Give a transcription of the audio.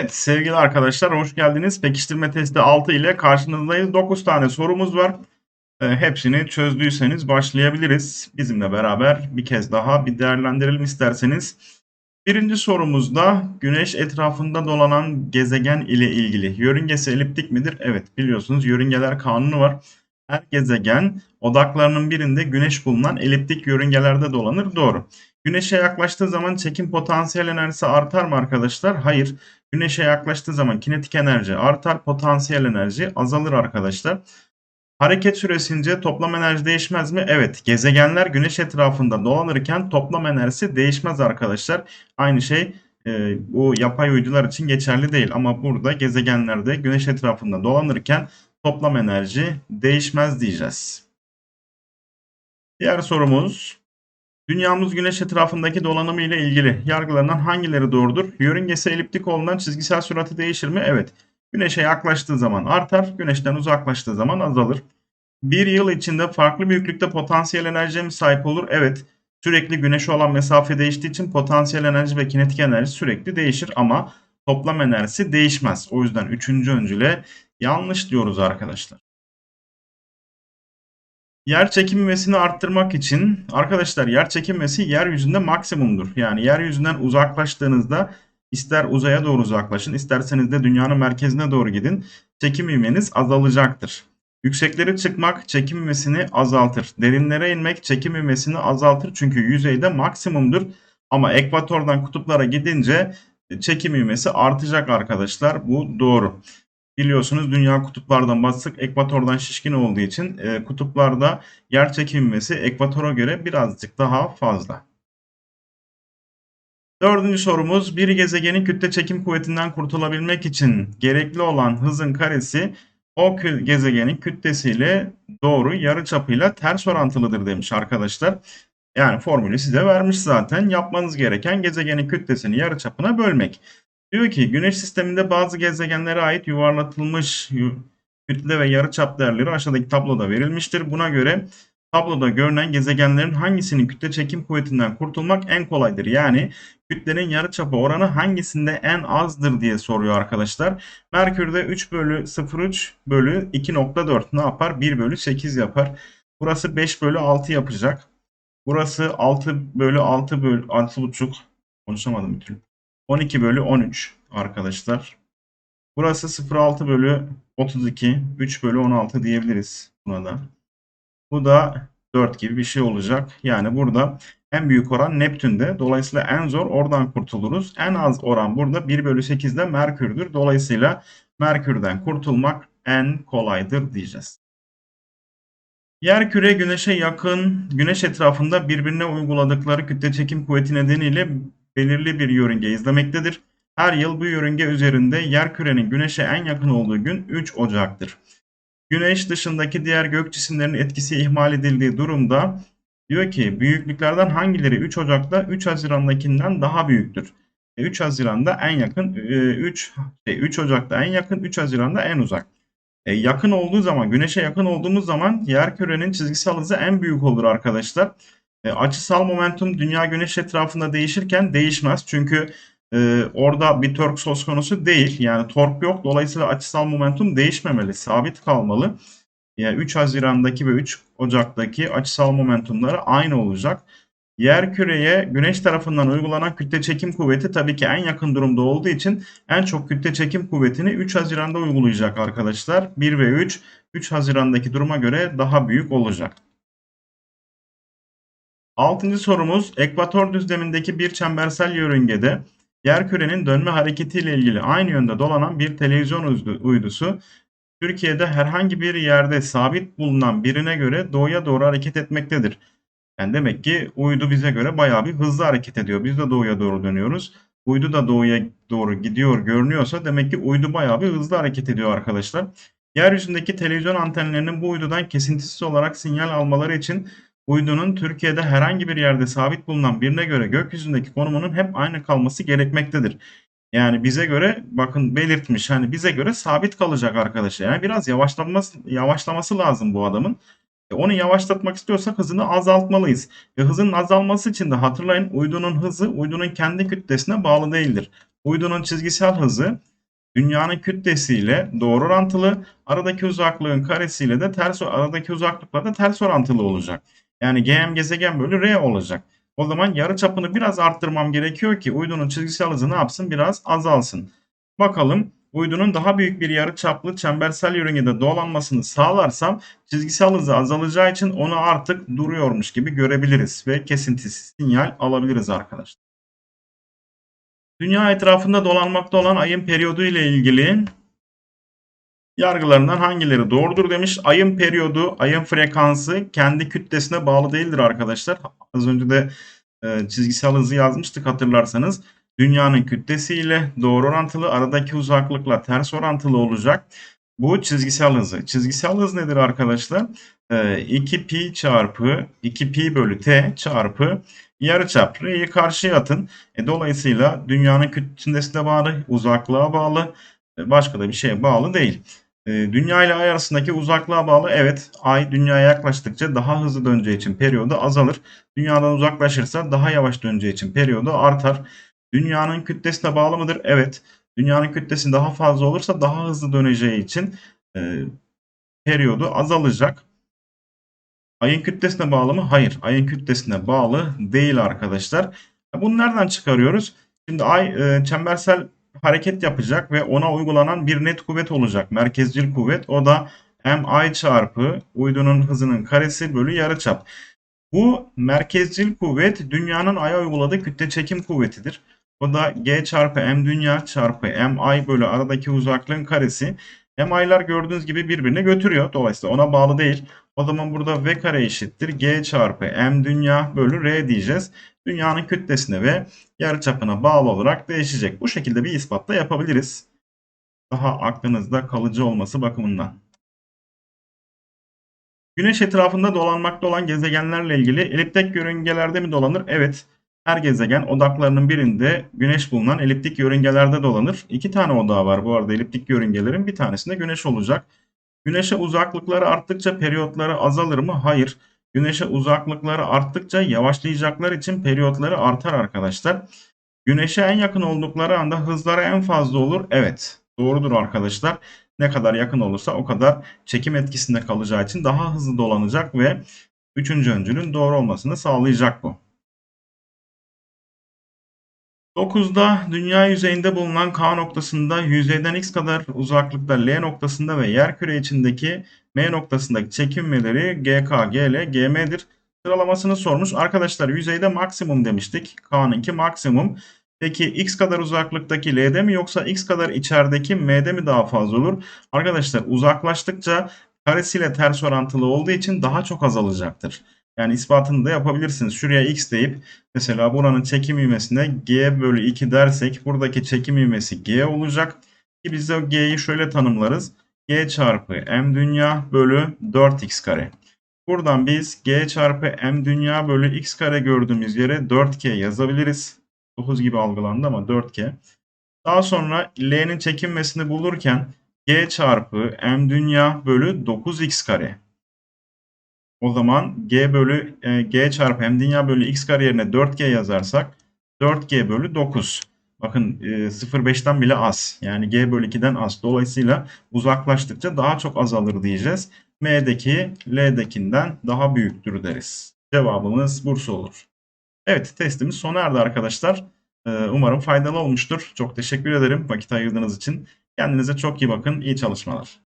Evet sevgili arkadaşlar hoş geldiniz. Pekiştirme testi 6 ile karşınızdayız. 9 tane sorumuz var. E, hepsini çözdüyseniz başlayabiliriz. Bizimle beraber bir kez daha bir değerlendirelim isterseniz. Birinci sorumuzda güneş etrafında dolanan gezegen ile ilgili. Yörüngesi eliptik midir? Evet biliyorsunuz yörüngeler kanunu var. Her gezegen odaklarının birinde güneş bulunan eliptik yörüngelerde dolanır. Doğru. Güneşe yaklaştığı zaman çekim potansiyel enerjisi artar mı arkadaşlar? Hayır. Güneşe yaklaştığı zaman kinetik enerji artar, potansiyel enerji azalır arkadaşlar. Hareket süresince toplam enerji değişmez mi? Evet. Gezegenler güneş etrafında dolanırken toplam enerjisi değişmez arkadaşlar. Aynı şey e, bu yapay uydular için geçerli değil. Ama burada gezegenlerde güneş etrafında dolanırken toplam enerji değişmez diyeceğiz. Diğer sorumuz Dünyamız güneş etrafındaki dolanımı ile ilgili yargılarından hangileri doğrudur? Yörüngesi eliptik olduğundan çizgisel sürati değişir mi? Evet. Güneşe yaklaştığı zaman artar, güneşten uzaklaştığı zaman azalır. Bir yıl içinde farklı büyüklükte potansiyel enerjiye mi sahip olur? Evet. Sürekli güneşe olan mesafe değiştiği için potansiyel enerji ve kinetik enerji sürekli değişir ama toplam enerjisi değişmez. O yüzden üçüncü öncüle yanlış diyoruz arkadaşlar. Yer çekimmesini arttırmak için arkadaşlar yer çekimmesi yeryüzünde maksimumdur. Yani yeryüzünden uzaklaştığınızda ister uzaya doğru uzaklaşın isterseniz de dünyanın merkezine doğru gidin. Çekim ivmeniz azalacaktır. Yüksekleri çıkmak çekim ivmesini azaltır. Derinlere inmek çekim ivmesini azaltır çünkü yüzeyde maksimumdur. Ama ekvatordan kutuplara gidince çekim ivmesi artacak arkadaşlar. Bu doğru. Biliyorsunuz dünya kutuplardan basık, ekvatordan şişkin olduğu için e, kutuplarda yer çekilmesi ekvatora göre birazcık daha fazla. Dördüncü sorumuz bir gezegenin kütle çekim kuvvetinden kurtulabilmek için gerekli olan hızın karesi o gezegenin kütlesiyle doğru yarıçapıyla ters orantılıdır demiş arkadaşlar. Yani formülü size vermiş zaten. Yapmanız gereken gezegenin kütlesini yarıçapına bölmek. Diyor ki güneş sisteminde bazı gezegenlere ait yuvarlatılmış kütle ve yarıçap değerleri aşağıdaki tabloda verilmiştir. Buna göre tabloda görünen gezegenlerin hangisinin kütle çekim kuvvetinden kurtulmak en kolaydır? Yani kütlenin yarıçapı oranı hangisinde en azdır diye soruyor arkadaşlar. Merkür'de 3 bölü 0,3 bölü 2.4 ne yapar? 1 bölü 8 yapar. Burası 5 bölü 6 yapacak. Burası 6 bölü 6 bölü 6,5 konuşamadım bir türlü. 12 bölü 13 arkadaşlar. Burası 0,6 bölü 32. 3 bölü 16 diyebiliriz buna da. Bu da 4 gibi bir şey olacak. Yani burada en büyük oran Neptün'de. Dolayısıyla en zor oradan kurtuluruz. En az oran burada 1 bölü 8'de Merkür'dür. Dolayısıyla Merkür'den kurtulmak en kolaydır diyeceğiz. Yer küre güneşe yakın, güneş etrafında birbirine uyguladıkları kütle çekim kuvveti nedeniyle belirli bir yörünge izlemektedir. Her yıl bu yörünge üzerinde yer kürenin güneşe en yakın olduğu gün 3 Ocak'tır. Güneş dışındaki diğer gök cisimlerinin etkisi ihmal edildiği durumda diyor ki büyüklüklerden hangileri 3 Ocak'ta 3 Haziran'dakinden daha büyüktür? 3 e, Haziran'da en yakın, 3 şey, 3 Ocak'ta en yakın, 3 Haziran'da en uzak. E, yakın olduğu zaman, güneşe yakın olduğumuz zaman yer kürenin çizgisel hızı en büyük olur arkadaşlar. E, açısal momentum dünya güneş etrafında değişirken değişmez. Çünkü e, orada bir tork söz konusu değil. Yani tork yok. Dolayısıyla açısal momentum değişmemeli. Sabit kalmalı. Yani 3 Haziran'daki ve 3 Ocak'taki açısal momentumları aynı olacak. Yer küreye güneş tarafından uygulanan kütle çekim kuvveti tabii ki en yakın durumda olduğu için en çok kütle çekim kuvvetini 3 Haziran'da uygulayacak arkadaşlar. 1 ve 3 3 Haziran'daki duruma göre daha büyük olacak. Altıncı sorumuz ekvator düzlemindeki bir çembersel yörüngede yerkürenin dönme hareketiyle ilgili aynı yönde dolanan bir televizyon uydusu Türkiye'de herhangi bir yerde sabit bulunan birine göre doğuya doğru hareket etmektedir. Yani demek ki uydu bize göre bayağı bir hızlı hareket ediyor. Biz de doğuya doğru dönüyoruz. Uydu da doğuya doğru gidiyor görünüyorsa demek ki uydu bayağı bir hızlı hareket ediyor arkadaşlar. Yeryüzündeki televizyon antenlerinin bu uydudan kesintisiz olarak sinyal almaları için uydunun Türkiye'de herhangi bir yerde sabit bulunan birine göre gökyüzündeki konumunun hep aynı kalması gerekmektedir. Yani bize göre bakın belirtmiş hani bize göre sabit kalacak arkadaşlar. Yani biraz yavaşlaması, yavaşlaması lazım bu adamın. E onu yavaşlatmak istiyorsak hızını azaltmalıyız. E hızın azalması için de hatırlayın uydunun hızı uydunun kendi kütlesine bağlı değildir. Uydunun çizgisel hızı dünyanın kütlesiyle doğru orantılı, aradaki uzaklığın karesiyle de ters aradaki uzaklıkla da ters orantılı olacak. Yani GM gezegen bölü R olacak. O zaman yarıçapını biraz arttırmam gerekiyor ki uydunun çizgisel hızı ne yapsın? Biraz azalsın. Bakalım uydunun daha büyük bir yarıçaplı çembersel yörüngede dolanmasını sağlarsam çizgisel hızı azalacağı için onu artık duruyormuş gibi görebiliriz ve kesintisiz sinyal alabiliriz arkadaşlar. Dünya etrafında dolanmakta olan ayın periyodu ile ilgili yargılarından hangileri doğrudur demiş. Ayın periyodu, ayın frekansı kendi kütlesine bağlı değildir arkadaşlar. Az önce de e, çizgisel hızı yazmıştık hatırlarsanız. Dünyanın kütlesiyle doğru orantılı, aradaki uzaklıkla ters orantılı olacak. Bu çizgisel hızı. Çizgisel hız nedir arkadaşlar? E, 2 pi çarpı 2 pi bölü t çarpı yarıçap. R'yi karşıya atın. E, dolayısıyla dünyanın kütlesine bağlı, uzaklığa bağlı, e, başka da bir şeye bağlı değil. E, dünya ile ay arasındaki uzaklığa bağlı evet ay dünyaya yaklaştıkça daha hızlı döneceği için periyodu azalır. Dünyadan uzaklaşırsa daha yavaş döneceği için periyodu artar. Dünyanın kütlesine bağlı mıdır? Evet. Dünyanın kütlesi daha fazla olursa daha hızlı döneceği için e, periyodu azalacak. Ayın kütlesine bağlı mı? Hayır. Ayın kütlesine bağlı değil arkadaşlar. Bunu nereden çıkarıyoruz? Şimdi ay e, çembersel hareket yapacak ve ona uygulanan bir net kuvvet olacak. Merkezcil kuvvet. O da mi çarpı uydunun hızının karesi bölü yarıçap. Bu merkezcil kuvvet dünyanın aya uyguladığı kütle çekim kuvvetidir. O da g çarpı m dünya çarpı m ay bölü aradaki uzaklığın karesi. M aylar gördüğünüz gibi birbirine götürüyor. Dolayısıyla ona bağlı değil. O zaman burada v kare eşittir g çarpı m dünya bölü r diyeceğiz. Dünyanın kütlesine ve yarıçapına bağlı olarak değişecek. Bu şekilde bir ispat da yapabiliriz. Daha aklınızda kalıcı olması bakımından. Güneş etrafında dolanmakta olan gezegenlerle ilgili eliptik yörüngelerde mi dolanır? Evet. Her gezegen odaklarının birinde güneş bulunan eliptik yörüngelerde dolanır. İki tane odağı var bu arada eliptik yörüngelerin. Bir tanesinde güneş olacak. Güneşe uzaklıkları arttıkça periyotları azalır mı? Hayır. Güneşe uzaklıkları arttıkça yavaşlayacaklar için periyotları artar arkadaşlar. Güneşe en yakın oldukları anda hızları en fazla olur. Evet. Doğrudur arkadaşlar. Ne kadar yakın olursa o kadar çekim etkisinde kalacağı için daha hızlı dolanacak ve üçüncü öncülün doğru olmasını sağlayacak bu. 9'da dünya yüzeyinde bulunan K noktasında yüzeyden x kadar uzaklıkta L noktasında ve yer küre içindeki M noktasındaki çekimmeleri GK, GL, GM'dir. Sıralamasını sormuş. Arkadaşlar yüzeyde maksimum demiştik. K'nınki maksimum. Peki x kadar uzaklıktaki L'de mi yoksa x kadar içerideki M'de mi daha fazla olur? Arkadaşlar uzaklaştıkça karesiyle ters orantılı olduğu için daha çok azalacaktır. Yani ispatını da yapabilirsiniz. Şuraya x deyip mesela buranın çekim ivmesine g bölü 2 dersek buradaki çekim ivmesi g olacak. Ki biz de g'yi şöyle tanımlarız. g çarpı m dünya bölü 4x kare. Buradan biz g çarpı m dünya bölü x kare gördüğümüz yere 4k yazabiliriz. 9 gibi algılandı ama 4k. Daha sonra l'nin çekinmesini bulurken g çarpı m dünya bölü 9x kare. O zaman g bölü e, g çarpı m dünya bölü x kare yerine 4g yazarsak 4g bölü 9. Bakın e, 0.5'ten bile az. Yani g bölü 2'den az. Dolayısıyla uzaklaştıkça daha çok azalır diyeceğiz. M'deki L'dekinden daha büyüktür deriz. Cevabımız Bursa olur. Evet testimiz sona erdi arkadaşlar. E, umarım faydalı olmuştur. Çok teşekkür ederim vakit ayırdığınız için. Kendinize çok iyi bakın. İyi çalışmalar.